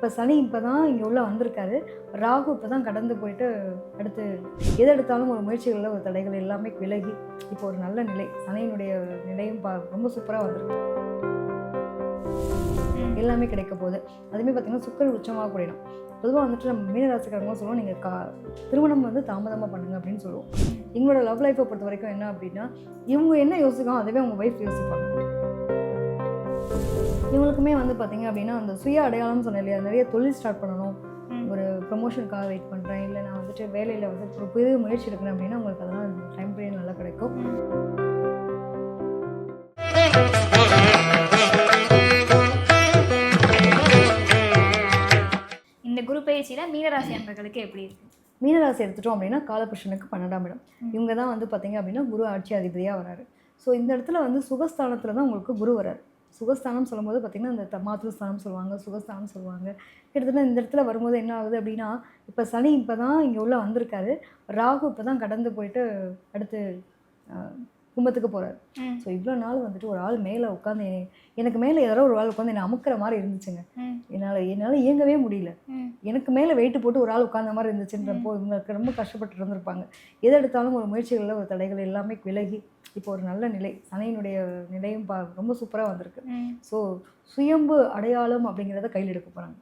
இப்போ சனி இப்போ தான் இங்கே உள்ளே வந்திருக்காரு. ராகு இப்போ தான் கடந்து போயிட்டு அடுத்து எது எடுத்தாலும் ஒரு முயற்சிகளில் ஒரு தடைகள் எல்லாமே விலகி இப்போ ஒரு நல்ல நிலை. சனியினுடைய நிலையும் பா ரொம்ப சூப்பராக வந்திருக்கு. எல்லாமே கிடைக்க போகுது. அதுவுமே பார்த்தீங்கன்னா சுக்கர் உச்சமாக கூடிடும். பொதுவாக வந்துட்டு நம்ம மீனராசிக்காரங்களும் சொல்லுவோம் நீங்கள் கா திருமணம் வந்து தாமதமாக பண்ணுங்க அப்படின்னு சொல்லுவோம். எங்களோட லவ் லைஃப்பை பொறுத்த வரைக்கும் என்ன அப்படின்னா இவங்க என்ன யோசிக்காமோ அதுவே அவங்க ஒய்ஃப் யோசிப்பாங்க. இவங்களுக்குமே வந்து பார்த்தீங்க அப்படின்னா அந்த சுய அடையாளம்னு சொன்னேன் இல்லையா நிறைய தொழில் ஸ்டார்ட் பண்ணணும். ஒரு ப்ரொமோஷனுக்காக வெயிட் பண்ணுறேன் இல்லை நான் வந்துட்டு வேலையில் வந்து ஒரு புதிய முயற்சி எடுக்கிறேன் அப்படின்னா உங்களுக்கு அதெல்லாம் டைம் பீரியட் நல்லா கிடைக்கும். இந்த குரு பயிற்சியில மீனராசி அன்பர்களுக்கு எப்படி இருக்கு? மீனராசி எடுத்துட்டோம் அப்படின்னா காலபுருஷனுக்கு பன்னெண்டாம் இடம். இவங்க தான் வந்து பார்த்தீங்க அப்படின்னா குரு ஆட்சி அதிபதியாக வராரு. ஸோ இந்த இடத்துல வந்து சுகஸ்தானத்தில் தான் உங்களுக்கு குரு வராரு. சுகஸ்தானம் சொல்லும்போது பார்த்திங்கன்னா இந்த த- சொல்லுவாங்க சுகஸ்தானம் சொல்லுவாங்க. கிட்டத்தட்ட இந்த இடத்துல வரும்போது என்ன ஆகுது அப்படின்னா இப்போ சனி இப்போ தான் இங்கே உள்ளே வந்திருக்காரு. ராகு இப்போ தான் கடந்து போயிட்டு அடுத்து கும்பத்துக்கு போகிறாரு ஸோ இவ்வளோ நாள் வந்துட்டு ஒரு ஆள் மேலே உட்காந்து எனக்கு மேலே யாரோ ஒரு ஆள் உட்காந்து என்னை அமுக்கிற மாதிரி இருந்துச்சுங்க. என்னால் என்னால் இயங்கவே முடியல. எனக்கு மேலே வெயிட் போட்டு ஒரு ஆள் உட்கார்ந்த மாதிரி இருந்துச்சுன்றப்போ இவங்களுக்கு ரொம்ப கஷ்டப்பட்டு இருந்திருப்பாங்க. எது எடுத்தாலும் ஒரு முயற்சிகளில் ஒரு தடைகள் எல்லாமே விலகி இப்போ ஒரு நல்ல நிலை சனையினுடைய நிலையும் பா ரொம்ப சூப்பராக வந்திருக்கு. ஸோ சுயம்பு அடையாளம் அப்படிங்கிறத கையில் எடுக்க போகிறாங்க.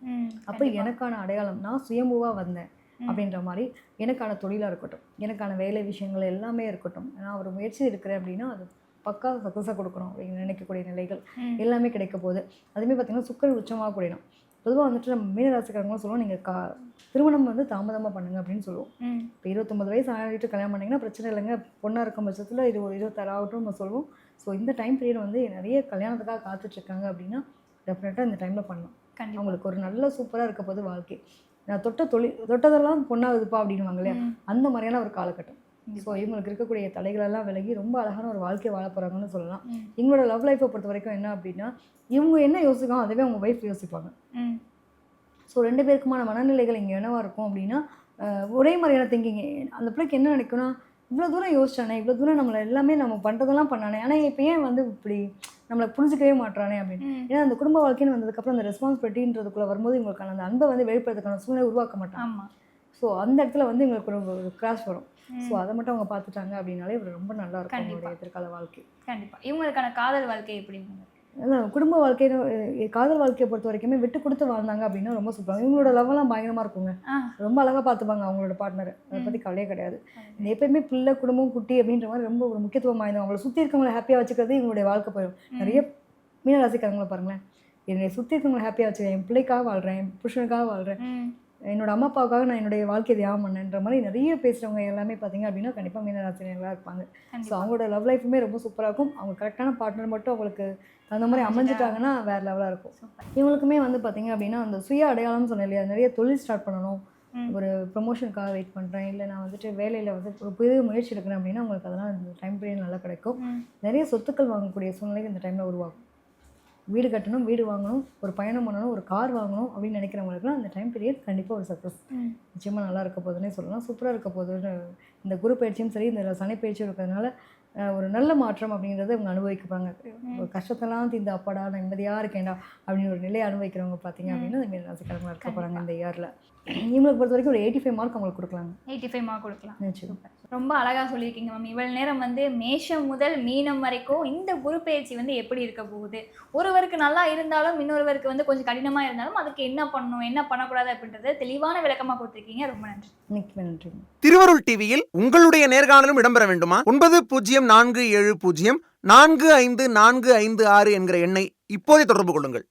அப்போ. எனக்கான அடையாளம் நான் சுயம்புவாக வந்தேன். அப்படின்ற மாதிரி எனக்கான தொழிலாக இருக்கட்டும் எனக்கான வேலை விஷயங்கள் எல்லாமே இருக்கட்டும். நான் ஒரு முயற்சி இருக்கிறேன் அப்படின்னா அது பக்கா சக்ஸஸாக கொடுக்கணும் அப்படின்னு நினைக்கக்கூடிய நிலைகள் எல்லாமே கிடைக்க போகுது. அதுவுமே பார்த்தீங்கன்னா சுக்கர உச்சமாக கூடிடும். பொதுவாக வந்துட்டு நம்ம மீனராசிக்காரங்களும் சொல்லுவோம் நீங்கள் கா திருமணம் வந்து தாமதமாக பண்ணுங்க அப்படின்னு சொல்லுவோம். இப்போ இருபத்தொம்பது வயசு ஆகிட்டு கல்யாணம் பண்ணிங்கன்னா பிரச்சனை இல்லைங்க. பொண்ணாக இருக்கும் பட்சத்தில் இது ஒரு இருபத்தாறு ஆகட்டும் நம்ம சொல்லுவோம். ஸோ இந்த டைம் பீரியட் வந்து நிறைய கல்யாணத்துக்காக காத்துட்ருக்காங்க அப்படின்னா டெஃபினட்டாக இந்த டைமில் பண்ணலாம். அவங்களுக்கு ஒரு நல்ல சூப்பராக இருக்க போது வாழ்க்கை. நான் தொட்ட தொழில் தொட்டதெல்லாம் பொண்ணாகுதுப்பா அப்படின்வாங்க இல்லையா அந்த மாதிரியான ஒரு காலகட்டம். ஸோ இவங்களுக்கு இருக்கக்கூடிய தடைகள் எல்லாம் விலகி ரொம்ப அழகான ஒரு வாழ்க்கை வாழ போகிறாங்கன்னு சொல்லலாம். எங்களோட லவ் லைஃப்பை பொறுத்த வரைக்கும் என்ன அப்படின்னா இவங்க என்ன யோசிக்காமோ அதுவே அவங்க ஒய்ஃப் யோசிப்பாங்க. ஸோ ரெண்டு பேருக்குமான மனநிலைகள் இங்கே என்னவா இருக்கும் அப்படின்னா ஒரே மாதிரியான திங்கிங் அந்த பிள்ளைக்கு என்ன நினைக்கும்னா இவ்வளோ தூரம் யோசிச்சானே இவ்வளோ தூரம் நம்மளை எல்லாமே நம்ம பண்ணுறதெல்லாம் பண்ணானே. ஆனால் இப்போ ஏன் வந்து இப்படி நம்மளை புரிஞ்சுக்கவே மாட்றானே அப்படின்னு. ஏன்னா அந்த குடும்ப வாழ்க்கைன்னு வந்ததுக்கப்புறம் அந்த ரெஸ்பான்சிபிலிட்டின்றதுக்குள்ளே வரும்போது இவங்களுக்கான அந்த அன்பை வந்து வெளிப்படுறதுக்கான சூழ்நிலை உருவாக்க மாட்டாங்க. ஆமா. ஸோ அந்த இடத்துல வந்து இவங்களுக்கு ஒரு கிராஷ் வரும். ஸோ அதை மட்டும் அவங்க பார்த்துட்டாங்க அப்படின்னாலே இவர் ரொம்ப நல்லா இருக்கும் எதிர்கால வாழ்க்கை. கண்டிப்பா. இவங்களுக்கான காதல் வாழ்க்கை எப்படி குடும்ப வாழ்க்கையை காதல் வாழ்க்கையை பொறுத்த வரைக்குமே விட்டு கொடுத்து வாழ்ந்தாங்க அப்படின்னா ரொம்ப சூப்பராக இவங்களோட லவ்லாம் பயங்கரமாக இருக்குங்க. ரொம்ப அழகாக பார்த்துப்பாங்க அவங்களோட பார்ட்னர் அதை. பற்றி கவலையே கிடையாது. எப்பயுமே பிள்ளை குடும்பம் குட்டி அப்படின்ற மாதிரி ரொம்ப ஒரு முக்கியத்துவம் வாய்ந்தவங்க. அவங்கள சுற்றி இருக்கவங்களை ஹாப்பியாக வச்சுக்கிறது இவங்களுடைய வாழ்க்கை போயிடும். நிறைய மீனராசிக்காரங்களை பாருங்களேன். என்னை சுற்றி இருக்கவங்களை ஹாப்பியாக வச்சுக்கிறேன். என் பிள்ளைக்காக வாழ்கிறேன் என் புருஷனுக்காக வாழ்கிறேன் ம், என்னோட அம்மா அப்பாவுக்காக நான் என்னுடைய வாழ்க்கையை தியாகம் பண்ணேன்ற மாதிரி நிறைய பேசுகிறவங்க எல்லாமே பார்த்தீங்க அப்படின்னா கண்டிப்பாக மீனராசினியர்களாக இருப்பாங்க. ஸோ. அவங்களோட லவ் லைஃபுமே ரொம்ப சூப்பராக இருக்கும். அவங்க கரெக்டான பார்ட்னர் மட்டும் அவங்களுக்கு அந்த மாதிரி அமைஞ்சிட்டாங்கன்னா வேறு லெவலாக இருக்கும். இவங்களுக்குமே வந்து பார்த்தீங்க அப்படின்னா அந்த சுய அடையாளம்னு சொன்னேன் இல்லையா? நிறைய தொழில் ஸ்டார்ட் பண்ணணும். ஒரு ப்ரொமோஷனுக்காக வெயிட் பண்ணுறேன் இல்லை நான் வந்துட்டு வேலையில் வந்து ஒரு புதிய முயற்சி எடுக்கிறேன் அப்படின்னா உங்களுக்கு அதெல்லாம் இந்த டைம் பீரியட் நல்லா கிடைக்கும். நிறைய சொத்துக்கள் வாங்கக்கூடிய சூழ்நிலை இந்த டைமில் உருவாகும். வீடு கட்டணும் வீடு வாங்கணும் ஒரு பயணம் பண்ணணும் ஒரு கார் வாங்கணும் அப்படின்னு நினைக்கிறவங்களுக்குலாம் அந்த டைம் பீரியட் கண்டிப்பாக ஒரு சக்ஸஸ் நிச்சயமாக நல்லா இருக்க போகுதுன்னே சொல்லலாம். சூப்பராக இருக்க போகுதுன்னு இந்த குரு பயிற்சியும் சரி இந்த சனி பயிற்சியும் இருக்கிறதுனால ஒரு நல்ல மாற்றம் அப்படிங்கிறத இவங்க அனுபவிக்கப்பாங்க. ஒரு கஷ்டத்தெல்லாம் தீர்ந்து அப்பாடா நிம்மதியாக இருக்கேன்டா அப்படின்னு ஒரு நிலையை அனுபவிக்கிறவங்க பார்த்தீங்க அப்படின்னா இந்த மாரி ராசிக்காரங்களா இருக்க போகிறாங்க இந்த இயரில் இவங்களுக்கு பொறுத்த வரைக்கும் ஒரு எயிட்டி ஃபைவ் மார்க் அவங்களுக்கு கொடுக்கலாங்க. 85 மார்க் கொடுக்கலாம். ரொம்ப அழகா சொல்லியிருக்கீங்க மேம் இவ்வளவு நேரம் வந்து மேஷம் முதல் மீனம் வரைக்கும் இந்த குரு பயிற்சி வந்து எப்படி இருக்க போகுது? ஒருவருக்கு நல்லா இருந்தாலும் இன்னொருவருக்கு வந்து கொஞ்சம் கடினமா இருந்தாலும் அதுக்கு என்ன பண்ணணும் என்ன பண்ணக்கூடாது அப்படின்றத தெளிவான விளக்கமா கொடுத்துருக்கீங்க. ரொம்ப நன்றி. நன்றி. திருவருள் டிவியில் உங்களுடைய நேர்காணலும் இடம்பெற வேண்டுமா? ஒன்பது பூஜ்ஜியம் நான்கு ஏழு பூஜ்ஜியம் நான்கு ஐந்து நான்கு ஐந்து ஆறு என்கிற எண்ணை இப்போதே தொடர்பு கொள்ளுங்கள்.